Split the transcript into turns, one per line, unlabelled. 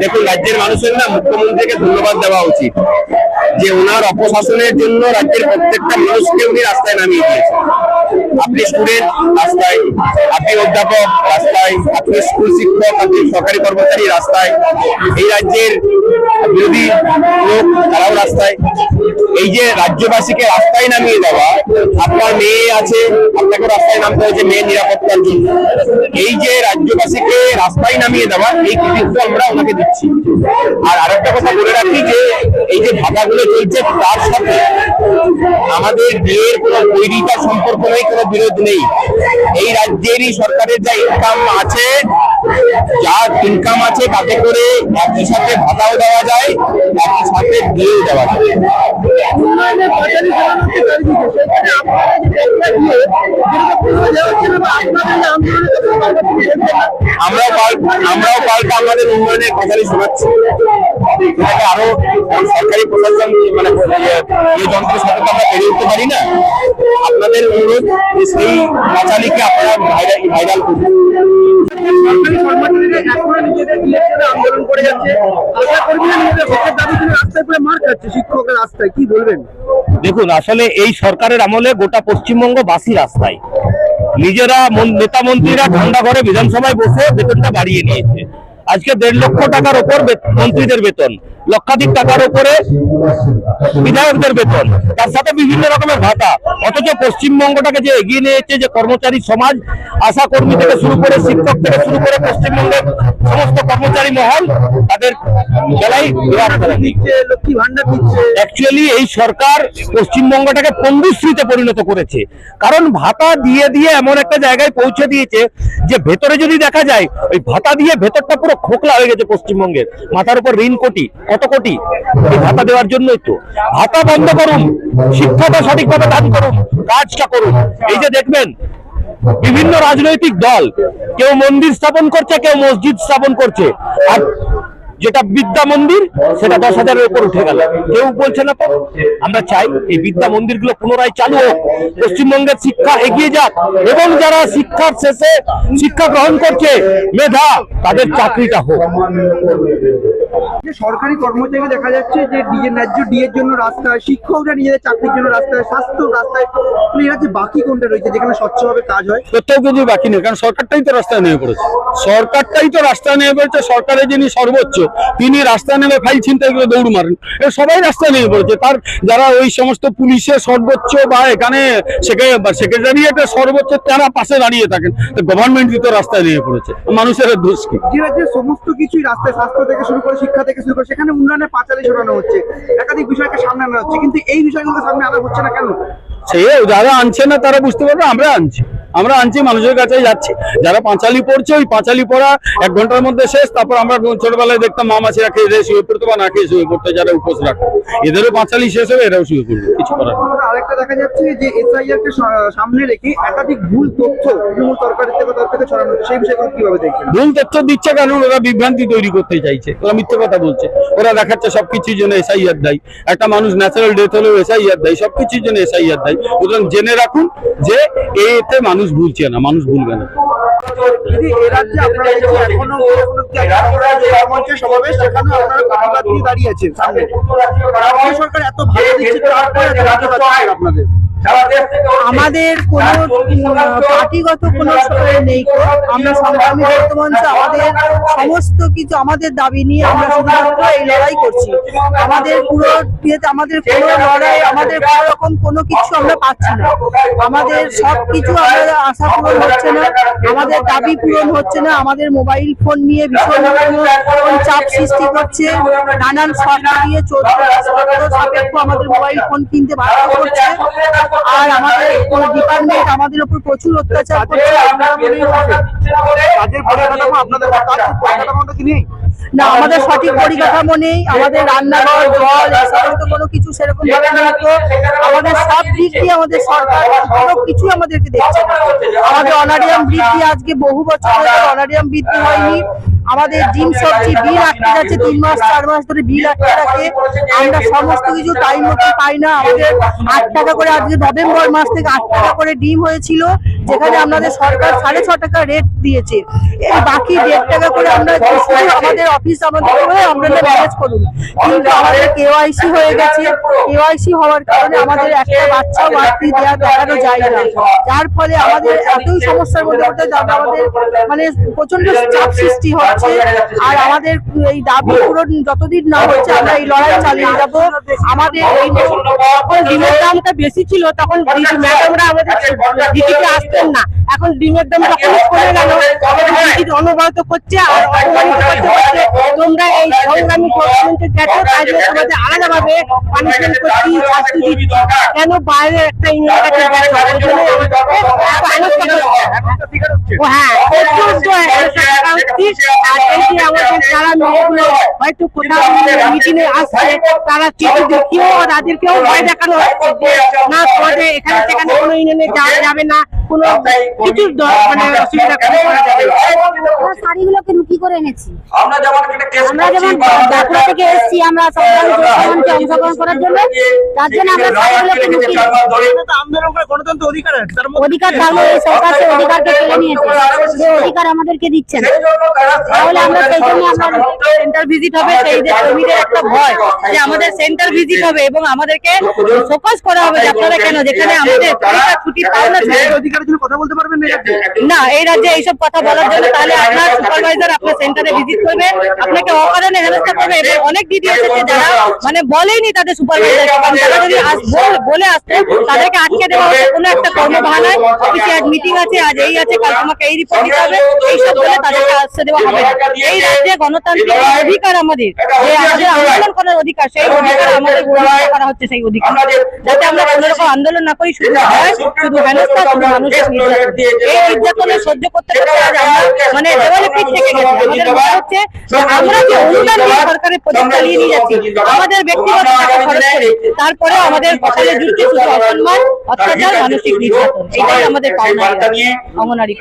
দেখুন, রাজ্যের মানুষের না মুখ্যমন্ত্রীকে ধন্যবাদ দেওয়া উচিত। যে ওনার অপশাসনের জন্য রাজ্যের প্রত্যেকটা মানুষকে উনি রাস্তায় নামিয়ে দিয়েছেন। আপনি স্টুডেন্ট রাস্তায় আপনি অধ্যাপক, রাস্তায় আপনি স্কুল শিক্ষক, আপনি সরকারি কর্মচারী, রাস্তায় এই রাজ্যের বিরোধী লোক তারাও রাস্তায়, এই যে রাজ্যবাসীকে রাস্তায় নামিয়ে দেওয়া, আপনার মেয়ে আছে, আপনাকে রাস্তায় নামতে হয়েছে মেয়ের নিরাপত্তার জন্য। এই যে রাজ্যবাসীকে রাস্তায় নামিয়ে দেওয়া, এই কৃতিত্ব আমরা ওনাকে দিচ্ছি। আর আরেকটা কথা বলে রাখি যে, এই যে ভাতাগুলো চলছে, তার সাথে আমাদের বিয়ের কোনো বৈরিতার সম্পর্ক নেই, কোনো বিরোধ নেই। এই রাজ্যেরই সরকারের যা ইনকাম আছে যা ইনকাম আছে, তাতে করে একই সাথে ভাতাও দেওয়া যায় একই সাথে বিয়েও দেওয়া আমরাও আমরাও পাল্টা আমাদের উন্নয়নের কথাই শোনাচ্ছি। এটাকে আরও সরকারি প্রশাসন মানে ইয়ে- এই যন্ত্রের সাথে তো আমরা পেরে উঠতে পারি না। আপনাদের অনুরোধ সেই পাঁচালিকে আপনারা ভাইরাল ভাইরাল করুন?
দেখুন, আসলে এই সরকারের আমলে গোটা পশ্চিমবঙ্গ বাসী রাস্তায়। নিজেরা নেতা মন্ত্রীরা ঠান্ডা ঘরে বিধানসভায় বসে বেতনটা বাড়িয়ে নিয়েছে। আজকে দেড় লক্ষ টাকার ওপর মন্ত্রীদের বেতন। লক্ষাধিক টাকার উপরে বিধায়কদের বেতন। তার সাথে বিভিন্ন রকমের ভাতা। অথচ পশ্চিমবঙ্গটাকে যে এগিয়ে নিয়েছে যে কর্মচারী সমাজ, আশা কর্মী থেকে শুরু করে শিক্ষক থেকে শুরু করে পশ্চিমবঙ্গের সমস্ত কর্মচারী মহল, তাদের বেলায় অ্যাকচুয়ালি এই সরকার পশ্চিমবঙ্গটাকে পঙ্গুশ্রীতে পরিণত করেছে। কারণ ভাতা দিয়ে দিয়ে এমন একটা জায়গায় পৌঁছে দিয়েছে যে ভেতরে যদি দেখা যায়, ওই ভাতা দিয়ে ভেতরটা পুরো খোকলা হয়ে গেছে পশ্চিমবঙ্গের। মাথার উপর ঋণ কোটি। কত কোটি? এই ভাতা দেওয়ার জন্যই তো। ভাতা বন্ধ করুন, শিক্ষাটা সঠিকভাবে দান করুন, কাজটা করুন। এই যে দেখবেন, বিভিন্ন রাজনৈতিক দল, কেউ মন্দির স্থাপন করছে, কেউ মসজিদ স্থাপন করছে। আর যেটা বিদ্যা মন্দির, সেটা দশ হাজারের উপর উঠে গেল। কেউ বলছে না আমরা চাই এই বিদ্যা মন্দিরগুলো পুনরায় চালু হোক। পশ্চিমবঙ্গের শিক্ষা এগিয়ে যাক, এবং যারা শিক্ষার শেষে শিক্ষা গ্রহণ করছে, মেধা, তাদের চাকরিটা হোক।
সরকারি কর্মচারী দেখা যাচ্ছে যে নিজের ন্যায্য ডিএর জন্য রাস্তায় শিক্ষকরা নিজেদের চাকরির জন্য রাস্তায় স্বাস্থ্য রাস্তায় এরা যে বাকি কোনটা রয়েছে যেখানে স্বচ্ছভাবে কাজ হয়?
কোথাও কিছু বাকি নেই কারণ সরকারটাই তো রাস্তায় নেমে পড়েছে। সরকারটাই তো রাস্তায় নেমে পড়েছে সরকারের যিনি সর্বোচ্চ তিনি রাস্তায় নেমে ফাইল ছিনতাই করে দৌড় মারেন। এ সবাই রাস্তায় নেমে পড়েছে। তার যারা ওই সমস্ত পুলিশের সর্বোচ্চ বা এখানে সেক্রেটারিয়েটের সর্বোচ্চ তারা পাশে দাঁড়িয়ে থাকেন। গভর্নমেন্টই তো রাস্তায় নেমে পড়েছে। মানুষের দোষ কি
যে সমস্ত কিছুই রাস্তায় স্বাস্থ্য থেকে শুরু করে শিক্ষা থেকে শুরু করে সেখানে উন্নয়নের পাঁচালি ছড়ানো হচ্ছে। একাধিক বিষয়কে সামনে আনা হচ্ছে। কিন্তু এই বিষয়গুলোকে সামনে আনা হচ্ছে না কেন?
সে যারা আনছে না, তারা বুঝতে পারবে আমরা আনছি। আমরা আনছি, মানুষের কাছে যাচ্ছি। যারা পাঁচালি পড়ছে, ওই পাঁচালি পড়া এক ঘণ্টার মধ্যে শেষ। তারপর আমরা ছোটবেলায় দেখতাম, মা মাসিরা খেয়ে শুয়ে পড়তো বা না খেয়ে শুয়ে পড়তো, যারা উপোস রাখতো। এদেরও পাঁচালি শেষ হবে, এরাও শুয়ে পড়বে। কিছু করার।
আরেকটা দেখা যাচ্ছে যে এসআইআর কে সামনে রেখে একাধিক ভুল তথ্য, তৃণমূল সরকারের থেকে তরফ থেকে ছড়ানো সেই বিষয়গুলো কীভাবে দেখবেন?
ভুল তথ্য দিচ্ছে কারণ ওরা বিভ্রান্তি তৈরি করতে চাইছে, ওরা মিথ্যে কথা বলছে। ওরা দেখাচ্ছে সবকিছুর জন্য এসআইআর দেয়। একটা মানুষ ন্যাচারাল ডেথ হলেও এসআইআর দেয়, সবকিছুর জন্য এসআইআর দেয়। সুতরাং জেনে রাখুন যে এতে মানুষ ভুলছে না, মানুষ ভুলবে না।
যদি এ রাজ্যে আপনারা এখনও মঞ্চে সমাবেশ সেখানে আপনারা প্রতিবাদ নিয়ে দাঁড়িয়ে আছেন। সামনে সরকার এত ভালো দিচ্ছে তারপরে আপনাদের।
আমাদের কোনো পার্টিগত কোনো নেই আমরা সংগ্রামী মঞ্চ আমাদের সমস্ত কিছু আমাদের দাবি নিয়ে আমরা শুধুমাত্র এই লড়াই করছি। আমাদের পুরো আমাদের কোনো লড়াই আমাদের কোনো রকম কোনো কিছু আমরা পাচ্ছি না। আমাদের সব কিছু আমাদের আশা পূরণ হচ্ছে না। আমাদের দাবি পূরণ হচ্ছে না। আমাদের মোবাইল ফোন নিয়ে ভীষণ চাপ সৃষ্টি করছে। নানান সরকার দিয়ে চলছে সাপেক্ষ আমাদের মোবাইল ফোন কিনতে বাধ্য করছে। আর আমাদের ডিপার্টমেন্ট আমাদের উপর প্রচুর অত্যাচার করছে। না আমাদের সঠিক পরিকাঠামো নেই আমাদের রান্নাঘর জল সমস্ত কোনো কিছু সেরকম আমাদের সব দিক দিয়ে আমাদের সরকার সব কিছু আমাদেরকে দেখছে আমাদের অনারিয়াম বৃদ্ধি আজকে বহু বছর অনারিয়াম বৃদ্ধি হয়নি। আমাদের ডিম সবজি বিল আটকে যাচ্ছে, তিন মাস, চার মাস ধরে বিল আটকে রাখে আমরা সমস্ত কিছু টাইম মতো পাই না। আমাদের আট টাকা করে আজকে নভেম্বর মাস থেকে আট টাকা করে ডিম হয়েছিল। যেখানে আমাদের সরকার সাড়ে ছ টাকা রেট দিয়েছে। এই বাকি দেড় টাকা করে আমরা আমাদের অফিস আমাদের করে ম্যানেজ করুন। কিন্তু আমাদের কেওয়াইসি হয়ে গেছে। কেওয়াইসি হওয়ার কারণে আমাদের একটা বাচ্চাও বাড়তি দেওয়া দেখানো যায় না। যার ফলে আমাদের এতই সমস্যার মধ্যে পড়তে যাবে আমাদের মানে প্রচণ্ড চাপ সৃষ্টি হচ্ছে। আর আমাদের এই দাবি পূরণ যতদিন না হচ্ছে, আমরা এই লড়াই চালিয়ে যাব। আমাদের এই
ডিমের দামটা বেশি ছিল, তখন ম্যাডামরা আমাদের দিদিকে আসতেন না এখন ডিমের দাম যখন কমে গেল অনবরত করছে আর অপমানিত করতে তোমরা এই সংগ্রামী গভর্নমেন্টের গেছো তাই জন্য তোমাদের আলাদাভাবে পানিশমেন্ট করছি শাস্তি দিচ্ছি কেন বাইরে একটা ইংরেজি কাছে গেছো ওই জন্য হ্যাঁ। আর এই যে আমাদের যারা মেয়েগুলো হয়তো কোথাও মিটিং এ আসছে তারা চিঠি দেখিয়েও তাদেরকেও ভয় দেখানো হচ্ছে যে না তোমাদের এখানে সেখানে কোনো ইউনিয়নে যাওয়া যাবে না কোনো কিছু মানে অসুবিধা করে করা যাবে না।
আমরা শাড়িগুলোকে লুকি করে এনেছি।
আমরা যেমন একটা কেস
আমরা যেমন বাঁকুড়া থেকে এসেছি আমরা সংগ্রামী অংশগ্রহণ করার জন্য তার জন্য আমরা শাড়িগুলোকে লুকিয়ে
তো আন্দোলন করে গণতন্ত্র অধিকার আছে
অধিকার থাকলে এই সরকার সেই অধিকারকে কেড়ে নিয়েছে। যে অধিকার আমাদেরকে দিচ্ছে না। তাহলে আমরা সেই জন্য আমরা
সেন্টার ভিজিট হবে সেই যে কর্মীদের একটা ভয় যে আমাদের সেন্টার ভিজিট হবে এবং আমাদেরকে ফোকাস করা হবে যে আপনারা কেন? যেখানে আমাদের ছুটি পাও না
অধিকারের জন্য কথা বলতে পারবেন না এই রাজ্যে?
এইসব কথা বলার জন্য তাহলে আপনার সুপারভাইজার আপনার সেন্টারে ভিজিট করবে আপনাকে অকারণে মানে অধিকার আমাদের আন্দোলন করার অধিকার, সেই অধিকার আমাদের করা হচ্ছে সেই অধিকার। যাতে আমরা কোনো আন্দোলন না করি, শুধু শুধু হেনস্থা, শুধু মানুষের এই নির্যাতনে সহ্য করতে মানে দেওয়ালে হচ্ছে আমরা যে অনুদান সরকারের প্রজেক্ট চালিয়ে নিয়ে যাচ্ছি। আমাদের ব্যক্তিগত টাকা খরচ করে তারপরে আমাদের ফসলের জুটছে শুধু অসম্মান অত্যাচার মানসিক নির্যাতন এটাই আমাদের পাওনা অঙ্গনারী